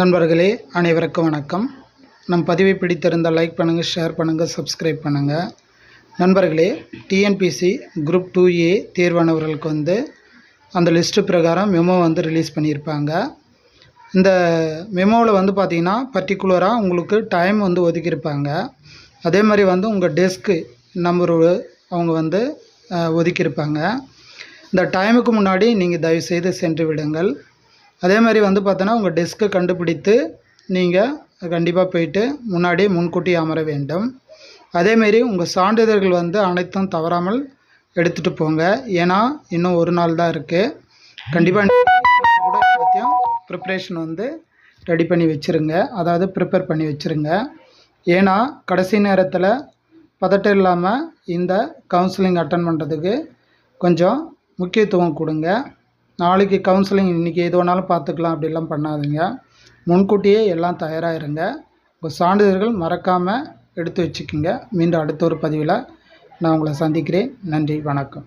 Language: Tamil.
நண்பர்களே அனைவருக்கும் வணக்கம். நம் பதிவை பிடித்திருந்தால் லைக் பண்ணுங்கள் ஷேர் பண்ணுங்கள் சப்ஸ்கிரைப் பண்ணுங்கள் நண்பர்களே டிஎன்பிசி குரூப் டூ ஏ தேர்வானவர்களுக்கு வந்து அந்த லிஸ்ட்டு பிரகாரம் மெமோ வந்து ரிலீஸ் பண்ணியிருப்பாங்க. இந்த மெமோவில் வந்து பார்த்திங்கன்னா பர்டிகுலராக உங்களுக்கு டைம் வந்து ஒதுக்கியிருப்பாங்க. அதே மாதிரி வந்து உங்கள் டெஸ்க்கு நம்பர் அவங்க வந்து ஒதுக்கியிருப்பாங்க. இந்த டைமுக்கு முன்னாடி நீங்கள் தயவுசெய்து சென்று விடுங்கள். அதே மாதிரி வந்து பார்த்தோன்னா உங்கள் டெஸ்க்கை கண்டுபிடித்து நீங்கள் கண்டிப்பாக போயிட்டு முன்னாடி முன்கூட்டி அமர வேண்டும். அதேமாரி உங்கள் சான்றிதழ்கள் வந்து அனைத்தும் தவறாமல் எடுத்துகிட்டு போங்க. ஏன்னா இன்னும் ஒரு நாள் தான் இருக்குது கண்டிப்பாக கூட ப்ரிப்ரேஷன் வந்து ரெடி பண்ணி வச்சுருங்க. அதாவது ப்ரிப்பேர் பண்ணி வச்சுருங்க. ஏன்னா கடைசி நேரத்தில் பதட்டம் இல்லாமல் இந்த கவுன்சிலிங் அட்டன் பண்ணுறதுக்கு கொஞ்சம் முக்கியத்துவம் கொடுங்க. நாளைக்கு கவுன்சிலிங் இன்றைக்கி எது வேணாலும் பார்த்துக்கலாம் அப்படிலாம் பண்ணாதீங்க. முன்கூட்டியே எல்லாம் தயாராக இருங்க உங்கள் சான்றிதழ்கள் மறக்காமல் எடுத்து வச்சுக்கோங்க. மீண்டும் அடுத்த ஒரு பதிவில் நான் உங்களை சந்திக்கிறேன். நன்றி வணக்கம்.